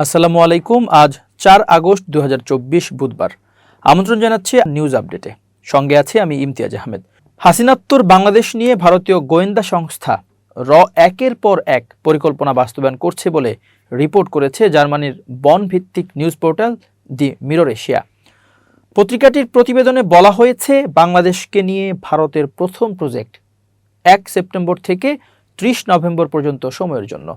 আসসালামু আলাইকুম। আজ চার আগস্ট দু হাজার চব্বিশ বুধবার। আমন্ত্রণ জানাচ্ছি নিউজ আপডেটে। সঙ্গে আছে আমি ইমতিয়াজ আহমেদ। হাসিনাত্তর বাংলাদেশ নিয়ে ভারতীয় গোয়েন্দা সংস্থা র একের পর এক পরিকল্পনা বাস্তবায়ন করছে বলে রিপোর্ট করেছে জার্মানির বন ভিত্তিক news portal the Mirror Asia. পত্রিকাটির প্রতিবেদনে বলা হয়েছে, বাংলাদেশকে নিয়ে ভারতের প্রথম প্রজেক্ট এক সেপ্টেম্বর থেকে ত্রিশ নভেম্বর পর্যন্ত সময়ের জন্য।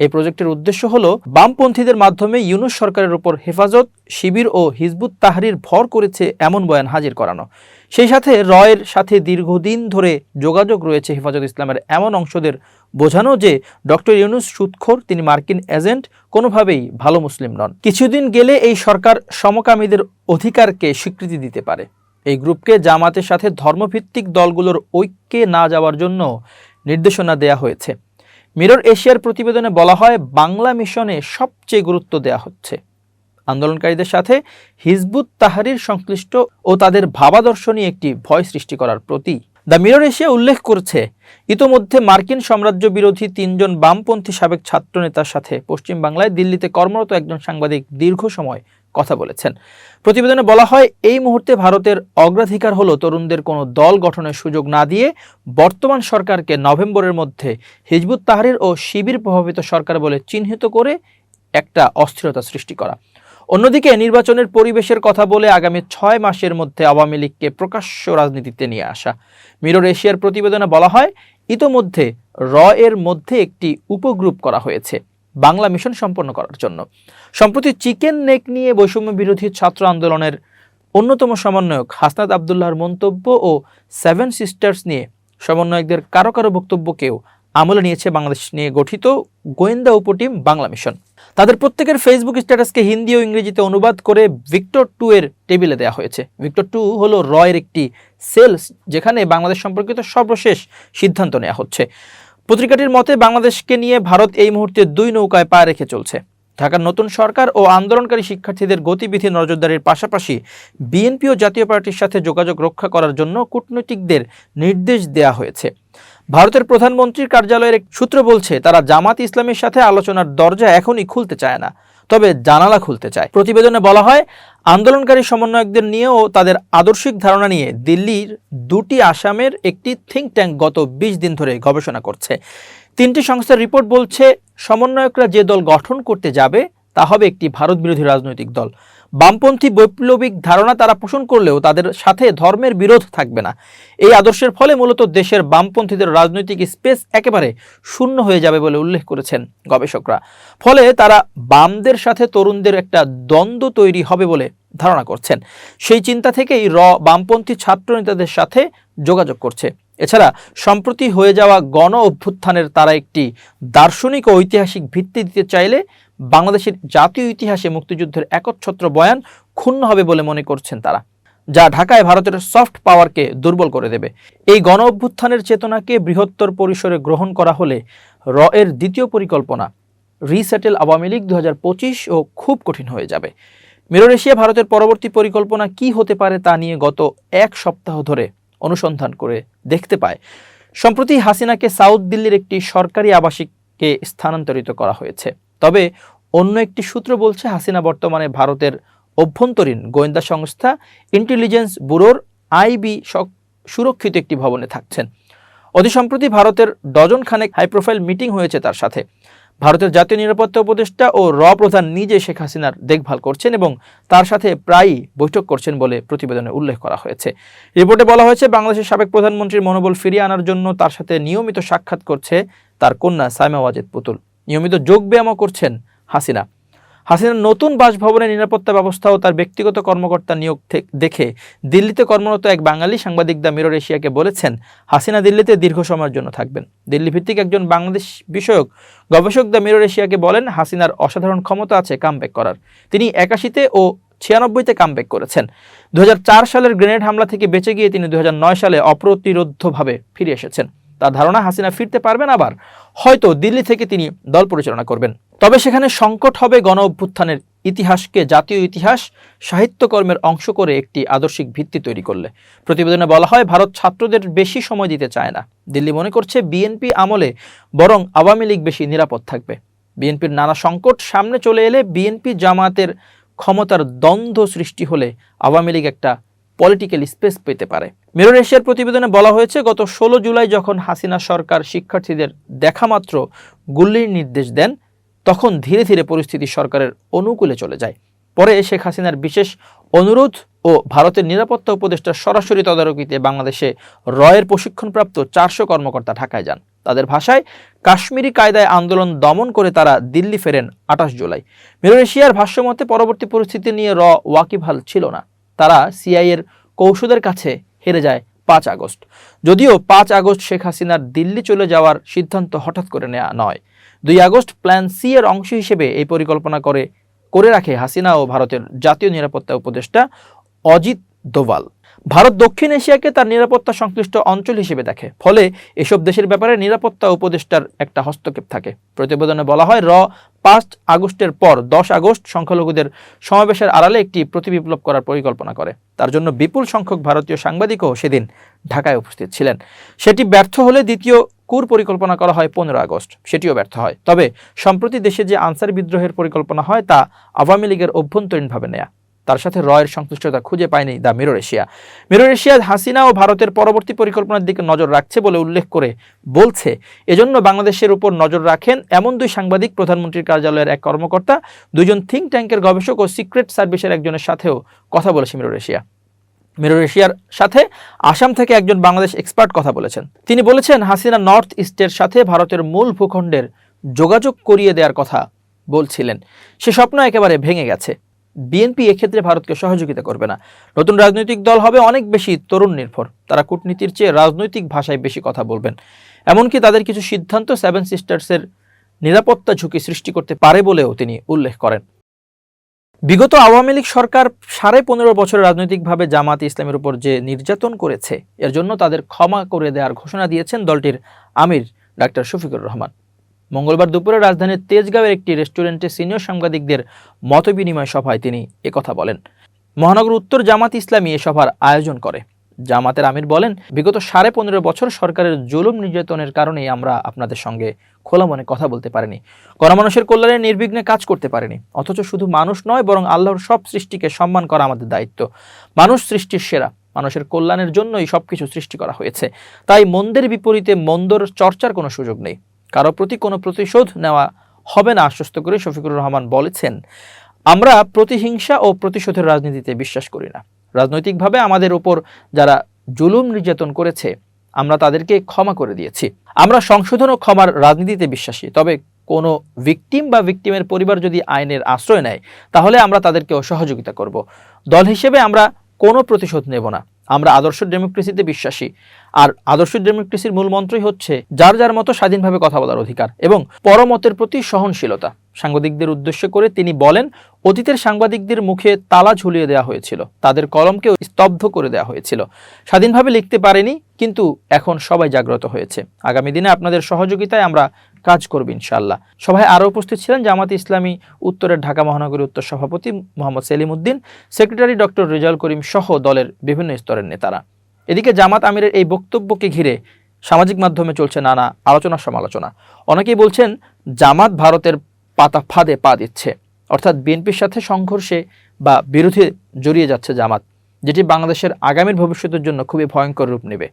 এই প্রজেক্টের উদ্দেশ্য হল বামপন্থীদের মাধ্যমে ইউনুস সরকারের উপর হেফাজত, শিবির ও হিজবুত তাহরির ভর করেছে এমন বয়ান হাজির করানো। সেই সাথে রয়ের সাথে দীর্ঘদিন ধরে যোগাযোগ রয়েছে হেফাজত ইসলামের এমন অংশদের বোঝানো যে ডক্টর ইউনুস সুৎখোর, তিনি মার্কিন এজেন্ট, কোনোভাবেই ভালো মুসলিম নন। কিছুদিন গেলে এই সরকার সমকামীদের অধিকারকে স্বীকৃতি দিতে পারে। এই গ্রুপকে জামাতের সাথে ধর্মভিত্তিক দলগুলোর ঐক্যে না যাওয়ার জন্য নির্দেশনা দেয়া হয়েছে। মিরর এশিয়ার প্রতিবেদনে বলা হয়, বাংলা মিশনে সবচেয়ে গুরুত্ব দেওয়া হচ্ছে। আন্দোলনকারীদের সাথে হিজবুত তাহারির সংশ্লিষ্ট ও তাদের ভাবাদর্শ নিয়ে একটি ভয় সৃষ্টি করার প্রতি দ্য মিরর এশিয়া উল্লেখ করছে, ইতোমধ্যে মার্কিন সাম্রাজ্য বিরোধী তিনজন বামপন্থী সাবেক ছাত্রনেতার সাথে পশ্চিমবাংলায় দিল্লিতে কর্মরত একজন সাংবাদিক দীর্ঘ সময় কথা বলেছেন। প্রতিবেদনে বলা হয়, এই মুহূর্তে ভারতের অগ্রাধিকার হলো তরুণদের কোনো দল গঠনের সুযোগ না দিয়ে বর্তমান সরকারকে নভেম্বরের মধ্যে হিজবুত তাহরির ও শিবির প্রভাবিত সরকার বলে চিহ্নিত করে একটা অস্থিরতা সৃষ্টি করা। অন্যদিকে নির্বাচনের পরিবেশের কথা বলে আগামী ছয় মাসের মধ্যে আওয়ামী লীগকে প্রকাশ্য রাজনীতিতে নিয়ে আসা। মিরর এশিয়ার প্রতিবেদনে বলা হয়, ইতোমধ্যে র এর মধ্যে একটি উপগ্রুপ করা হয়েছে বাংলা মিশন সম্পন্ন করার জন্য। সম্প্রতি চিকেন নেক নিয়ে বৈষম্য বিরোধী ছাত্র আন্দোলনের অন্যতম সমন্বয়ক হাসনাত আবদুল্লাহর মন্তব্য ও সেভেন সিস্টার্স নিয়ে সমন্বয়কদের কারও কারও বক্তব্যকেও আমলে নিয়েছে বাংলাদেশ নিয়ে গঠিত গোয়েন্দা উপটিম বাংলা মিশন। তাদের প্রত্যেকের ফেসবুক স্ট্যাটাসকে হিন্দি ও ইংরেজিতে অনুবাদ করে ভিক্টর টু এর টেবিলে দেওয়া হয়েছে। ভিক্টর টু হলো রয়ের একটি সেলস যেখানে বাংলাদেশ সম্পর্কিত সর্বশেষ সিদ্ধান্ত নেওয়া হচ্ছে। পত্রিকাটির মতে, বাংলাদেশকে নিয়ে ভারত এই মুহূর্তে দুই নৌকায় পা রেখে চলছে। ঢাকার নতুন সরকার ও আন্দোলনকারী শিক্ষার্থীদের গতিবিধি নজরদারির পাশাপাশি বিএনপি ও জাতীয় পার্টির সাথে যোগাযোগ রক্ষা করার জন্য কূটনৈতিকদের নির্দেশ দেওয়া হয়েছে। ভারতের প্রধানমন্ত্রীর কার্যালয়ের এক সূত্র বলছে, তারা জামাত ইসলামের সাথে আলোচনার দরজা এখনই খুলতে চায় না, তবে জানালা খুলতে চায়। প্রতিবেদনে বলা হয়, আন্দোলনকারী সমন্বয়কদের নিয়েও তাদের আদর্শিক ধারণা নিয়ে দিল্লির দুটি আসামের একটি থিঙ্ক ট্যাঙ্ক গত বিশ দিন ধরে গবেষণা করছে। তিনটি সংস্থার রিপোর্ট বলছে, সমন্বয়করা যে দল গঠন করতে যাবে, তা হবে একটি ভারত বিরোধী রাজনৈতিক দল। বামপন্থী বৈপ্লবিক ধারণা তারা পোষণ করলেও তাদের সাথে ধর্মের বিরোধ থাকবে না। এই আদর্শের ফলে মূলত দেশের বামপন্থীদের রাজনৈতিক স্পেস একেবারে শূন্য হয়ে যাবে বলে উল্লেখ করেছেন গবেষকরা। ফলে তারা বামদের সাথে তরুণদের একটা দ্বন্দ্ব তৈরি হবে বলে ধারণা করছেন। সেই চিন্তা থেকেই র বামপন্থী ছাত্রনেতাদের সাথে যোগাযোগ করছে। এছাড়া সম্প্রতি হয়ে যাওয়া গণ অভ্যুত্থানের তারা একটি দার্শনিক ও ঐতিহাসিক ভিত্তি দিতে চাইলে বাংলাদেশের জাতীয় ইতিহাসে মুক্তিযুদ্ধের একচ্ছত্র বয়ান ক্ষুণ্ণ হবে বলে মনে করছেন তারা, যা ঢাকায় ভারতের সফট পাওয়ারকে দুর্বল করে দেবে। এই গণ অভ্যুত্থানের চেতনাকে বৃহত্তর পরিসরে গ্রহণ করা হলে র এর দ্বিতীয় পরিকল্পনা, রিসেটেল আওয়ামী লীগ দু হাজার পঁচিশ ও খুব কঠিন হয়ে যাবে। মিরর এশিয়া ভারতের পরবর্তী পরিকল্পনা কি হতে পারে তা নিয়ে গত এক সপ্তাহ ধরে অনুসন্ধান করে দেখতে পায়। সম্প্রতি হাসিনাকে সাউথ দিল্লির একটি সরকারি আবাসিককে স্থানান্তরিত করা হয়েছে। তবে অন্য একটি সূত্র বলছে হাসিনা বর্তমানে ভারতের অভ্যন্তরীণ গোয়েন্দা সংস্থা ইন্টেলিজেন্স ব্যুরোর আইবি সুরক্ষিত একটি ভবনে থাকছেন। অতি সম্প্রতি ভারতের ডজন খানেক হাই প্রোফাইল মিটিং হয়েছে তার সাথে। ভারতের জাতীয় নিরাপত্তা উপদেষ্টা ও র প্রধান নিজে শেখ হাসিনার দেখভাল করছেন এবং তার সাথে প্রায়ই বৈঠক করছেন বলে প্রতিবেদনে উল্লেখ করা হয়েছে। রিপোর্টে বলা হয়েছে, বাংলাদেশের সাবেক প্রধানমন্ত্রীর মনোবল ফিরিয়ে আনার জন্য তার সাথে নিয়মিত সাক্ষাৎ করছে তার কন্যা সাইমা ওয়াজেদ পুতুল। নিয়মিত যোগ ব্যায়ামও করছেন হাসিনা। হাসিনার নতুন বাসভবনের নিরাপত্তা ব্যবস্থা ও তার ব্যক্তিগত কর্মকর্তা নিয়োগ দেখে দিল্লিতে কর্মরত এক বাঙালি সাংবাদিক দ্য মিরর এশিয়াকে বলেছেন, হাসিনা দিল্লিতে দীর্ঘ সময়ের জন্য থাকবেন। দিল্লি ভিত্তিক একজন বাংলাদেশ বিষয়ক গবেষক দ্য মিরর এশিয়াকে বলেন, হাসিনার অসাধারণ ক্ষমতা আছে কামব্যাক করার। তিনি একাশিতে ও ছিয়ানব্বইতে কামব্যাক করেছেন। দু হাজার চার সালের গ্রেনেড হামলা থেকে বেঁচে গিয়ে তিনি দু হাজার নয় সালে অপ্রতিরোধ্যভাবে ফিরে এসেছেন। তার ধারণা হাসিনা ফিরতে পারবেন আবার। হয়তো দিল্লি থেকে তিনি দল পরিচালনা করবেন। তবে সেখানে সংকট হবে গণ অভ্যুত্থানের ইতিহাসকে জাতীয় ইতিহাস সাহিত্যকর্মের অংশ করে একটি আদর্শিক ভিত্তি তৈরি করলে। প্রতিবেদনে বলা হয়, ভারত ছাত্রদের বেশি সময় দিতে চায় না। দিল্লি মনে করছে বিএনপি আমলে বরং আওয়ামী লীগ বেশি নিরাপদ থাকবে। বিএনপির নানা সংকট সামনে চলে এলে বিএনপি জামায়াতের ক্ষমতার দ্বন্দ্ব সৃষ্টি হলে আওয়ামী লীগ একটা পলিটিক্যাল স্পেস পেতে পারে। মিরর এশিয়ার প্রতিবেদনে বলা হয়েছে, গত ষোলো জুলাই যখন হাসিনা সরকার শিক্ষার্থীদের দেখামাত্র গুল্লির নির্দেশ দেন, তখন ধীরে ধীরে পরিস্থিতি সরকারের অনুকূলে চলে যায়। পরে শেখ হাসিনার বিশেষ অনুরোধ ও ভারতের নিরাপত্তা উপদেষ্টার সরাসরি তদারকিতে বাংলাদেশে রয়ের প্রশিক্ষণপ্রাপ্ত চারশো কর্মকর্তা ঢাকায় যান। তাদের ভাষায়, কাশ্মীরি কায়দায় আন্দোলন দমন করে তারা দিল্লি ফেরেন আঠাশ জুলাই। মিরর এশিয়ার ভাষ্যমতে পরবর্তী পরিস্থিতি নিয়ে র ওয়াকিবহাল ছিল না। তারা সিআইয়ের কৌশলের কাছে হেরে যায় পাঁচ আগস্ট। যদিও পাঁচ আগস্ট শেখ হাসিনার দিল্লি চলে যাওয়ার সিদ্ধান্ত হঠাৎ করে নেওয়া নয়। দুই আগস্ট প্ল্যান সি এর অংশ হিসেবে এই পরিকল্পনা করে করে রাখে হাসিনা ও ভারতের জাতীয় নিরাপত্তা উপদেষ্টা অজিত দোভাল। ভারত দক্ষিণ এশিয়াকে তার নিরাপত্তা সংশ্লিষ্ট অঞ্চল হিসেবে দেখে। ফলে এসব দেশের ব্যাপারে নিরাপত্তা উপদেষ্টার একটা হস্তক্ষেপ থাকে। প্রতিবেদনে বলা হয়, র, পাঁচ আগস্টের পর, দশ আগস্ট, সংখ্যালঘুদের সমাবেশের আড়ালে একটি প্রতিবিপ্লব করার পরিকল্পনা করে। তার জন্য বিপুল সংখ্যক ভারতীয় সাংবাদিকও সেদিন ঢাকায় উপস্থিত ছিলেন। সেটি ব্যর্থ হলে দ্বিতীয় কুর পরিকল্পনা করা হয় পনেরো আগস্ট। সেটিও ব্যর্থ হয়। তবে, সম্প্রতি দেশে যে আনসার বিদ্রোহের পরিকল্পনা হয়, তা আওয়ামী লীগের অভ্যন্তরীণভাবে নেয়া। তার সাথে রয়ের সংশ্লিষ্টতা খুঁজে পায়নি the Mirror Asia. Mirror Asia Hasina ও ভারতের পরবর্তী পরিকল্পনার দিকে নজর রাখছে বলে উল্লেখ করে বলছে। এজন্য বাংলাদেশের উপর নজর রাখেন এমন দুই সাংবাদিক, প্রধানমন্ত্রীর কার্যালয়ের এক কর্মকর্তা দুজন থিঙ্ক ট্যাঙ্কের গবেষক ও সিক্রেট সার্ভিসের একজনের সাথেও কথা বলেছে মিরর এশিয়া। মিরর এশিয়ার সাথে আসাম থেকে একজন বাংলাদেশ এক্সপার্ট কথা বলেছেন। তিনি বলেছেন, হাসিনা নর্থ ইস্টের সাথে ভারতের মূল ভূখণ্ডের যোগাযোগ করিয়ে দেওয়ার কথা বলছিলেন। সে স্বপ্ন একেবারে ভেঙে গেছে। বিএনপি এক্ষেত্রে ভারতকে সহযোগিতা করবে না। নতুন রাজনৈতিক দল হবে অনেক বেশি তরুণ নির্ভর। তারা কূটনীতির চেয়ে রাজনৈতিক ভাষায় বেশি কথা বলবেন। এমনকি তাদের কিছু সিদ্ধান্ত সেভেন সিস্টার্সের নিরাপত্তা ঝুঁকি সৃষ্টি করতে পারে বলেও তিনি উল্লেখ করেন। বিগত আওয়ামী লীগ সরকার সাড়ে পনেরো বছর রাজনৈতিকভাবে জামাত ইসলামের উপর যে নির্যাতন করেছে, এর জন্য তাদের ক্ষমা করে দেওয়ার ঘোষণা দিয়েছেন দলটির আমির ডাক্তার শফিকুর রহমান। মঙ্গলবার দুপুরে রাজধানীর তেজগাঁওয়ের একটি রেস্টুরেন্টে সিনিয়র সাংবাদিকদের মতবিনিময় সভায় তিনি একথা বলেন। মহানগর উত্তর জামাত ইসলামী এ সভার আয়োজন করে। জামাতের আমির বলেন, বিগত সাড়ে পনেরো বছর সরকারের জুলুম নির্যাতনের কারণেই আমরা আপনাদের সঙ্গে খোলা মনে কথা বলতে পারিনি। গণমানুষের কল্যাণে নির্বিঘ্নে কাজ করতে পারিনি। অথচ শুধু মানুষ নয়, বরং আল্লাহর সব সৃষ্টিকে সম্মান করা আমাদের দায়িত্ব। মানুষ সৃষ্টির সেরা। মানুষের কল্যাণের জন্যই সবকিছু সৃষ্টি করা হয়েছে। তাই মন্দের বিপরীতে মন্দর চর্চার কোনো সুযোগ নেই। কারও প্রতি কোনো প্রতিশোধ নেওয়া হবে না, আশ্বস্ত করে শফিকুর রহমান বলেছেন। আমরা প্রতিহিংসা ও প্রতিশোধের রাজনীতিতে বিশ্বাস করি না। রাজনৈতিকভাবে আমাদের উপর যারা জুলুম নির্যাতন করেছে, আমরা তাদেরকে ক্ষমা করে দিয়েছি। আমরা সংশোধন ও ক্ষমার রাজনীতিতে বিশ্বাসী, তবে কোনো ভিকটিম বা ভিকটিমের পরিবার যদি আইনের আশ্রয় নেয়, তাহলে আমরা তাদেরকেও সহযোগিতা করব। দল হিসেবে আমরা কোনো প্রতিশোধ নেব না। আমরা আদর্শ ডেমোক্রেসিতে বিশ্বাসী। আর আদর্শ ডেমোক্রেসির মূল মন্ত্রই হচ্ছে যার যার মতো স্বাধীনভাবে কথা বলার অধিকার এবং পরমতের প্রতি সহনশীলতা। সাংবাদিকদের উদ্দেশ্য করে তিনি বলেন, অতীতের সাংবাদিকদের মুখে তালা ঝুলিয়ে দেওয়া হয়েছিল। তাদের কলমকে স্তব্ধ করে দেওয়া হয়েছিল। স্বাধীনভাবে লিখতে পারেনি, কিন্তু এখন সবাই জাগ্রত হয়েছে। আগামী দিনে আপনাদের সহযোগিতায় আমরা কাজ করবে ইনশাল্লাহ সভায় আরও উপস্থিত ছিলেন জামাত ইসলামী উত্তরের ঢাকা মহানগরী উত্তর সভাপতি মোহাম্মদ সেলিম উদ্দিন সেক্রেটারি ডক্টর রেজাল করিম সহ দলের বিভিন্ন স্তরের নেতারা। এদিকে জামাত আমিরের এই বক্তব্যকে ঘিরে সামাজিক মাধ্যমে চলছে নানা আলোচনা সমালোচনা। অনেকেই বলছেন, জামাত ভারতের পাতা ফাঁদে পা দিচ্ছে। অর্থাৎ বিএনপির সাথে সংঘর্ষে বা বিরোধে জড়িয়ে যাচ্ছে জামাত, যেটি বাংলাদেশের আগামীর ভবিষ্যতের জন্য খুবই ভয়ঙ্কর রূপ নেবে।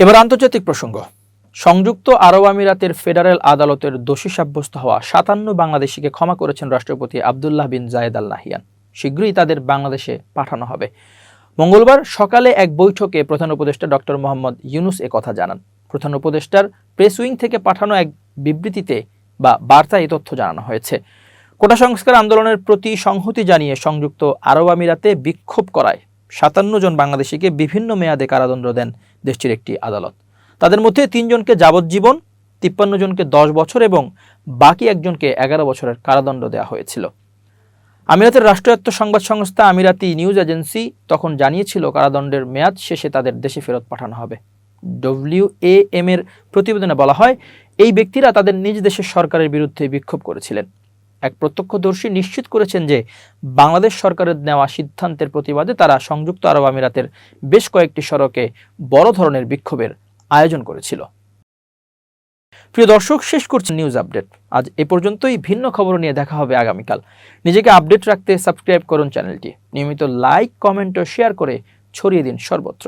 এবার আন্তর্জাতিক প্রসঙ্গ। সংযুক্ত আরব আমিরাতের ফেডারেল আদালতের দোষী সাব্যস্ত হওয়া সাতান্ন বাংলাদেশিকে ক্ষমা করেছেন রাষ্ট্রপতি আবদুল্লাহ বিন জায়েদ আল নাহিয়ান শীঘ্রই তাদের বাংলাদেশে পাঠানো হবে। মঙ্গলবার সকালে এক বৈঠকে প্রধান উপদেষ্টা ডক্টর মোহাম্মদ ইউনুস এ কথা জানান। প্রধান উপদেষ্টার প্রেস উইং থেকে পাঠানো এক বিবৃতিতে বা বার্তায় এই তথ্য জানানো হয়েছে। কোটা সংস্কার আন্দোলনের প্রতি সংহতি জানিয়ে সংযুক্ত আরব আমিরাতে বিক্ষোভ করায় সাতান্ন জন বাংলাদেশিকে বিভিন্ন মেয়াদে কারাদণ্ড দেন দেশটির একটি আদালত। তাদের মধ্যে তিনজনকে যাবজ্জীবন, তিপ্পান্ন জনকে দশ বছর এবং বাকি একজনকে এগারো বছরের কারাদণ্ড দেওয়া হয়েছিল। আমিরাতের রাষ্ট্রায়ত্ত সংবাদ সংস্থা আমিরাতি নিউজ এজেন্সি তখন জানিয়েছিল, কারাদণ্ডের মেয়াদ শেষে তাদের দেশে ফেরত পাঠানো হবে। ডব্লিউ এ এম এর প্রতিবেদনে বলা হয়, এই ব্যক্তিরা তাদের নিজ দেশের সরকারের বিরুদ্ধে বিক্ষোভ করেছিলেন। এক প্রত্যক্ষদর্শী নিশ্চিত করেছেন যে, বাংলাদেশ সরকারের নেওয়া সিদ্ধান্তের প্রতিবাদে তারা সংযুক্ত আরব আমিরাতের বেশ কয়েকটি সড়কে বড় ধরনের বিক্ষোভের আয়োজন করেছিল। প্রিয় দর্শক, শেষ করছি নিউজ আপডেট আজ এ পর্যন্তই ভিন্ন খবর নিয়ে দেখা হবে আগামীকাল। নিজেকে আপডেট রাখতে সাবস্ক্রাইব করুন চ্যানেলটি নিয়মিত লাইক কমেন্ট ও শেয়ার করে ছড়িয়ে দিন সর্বত্র।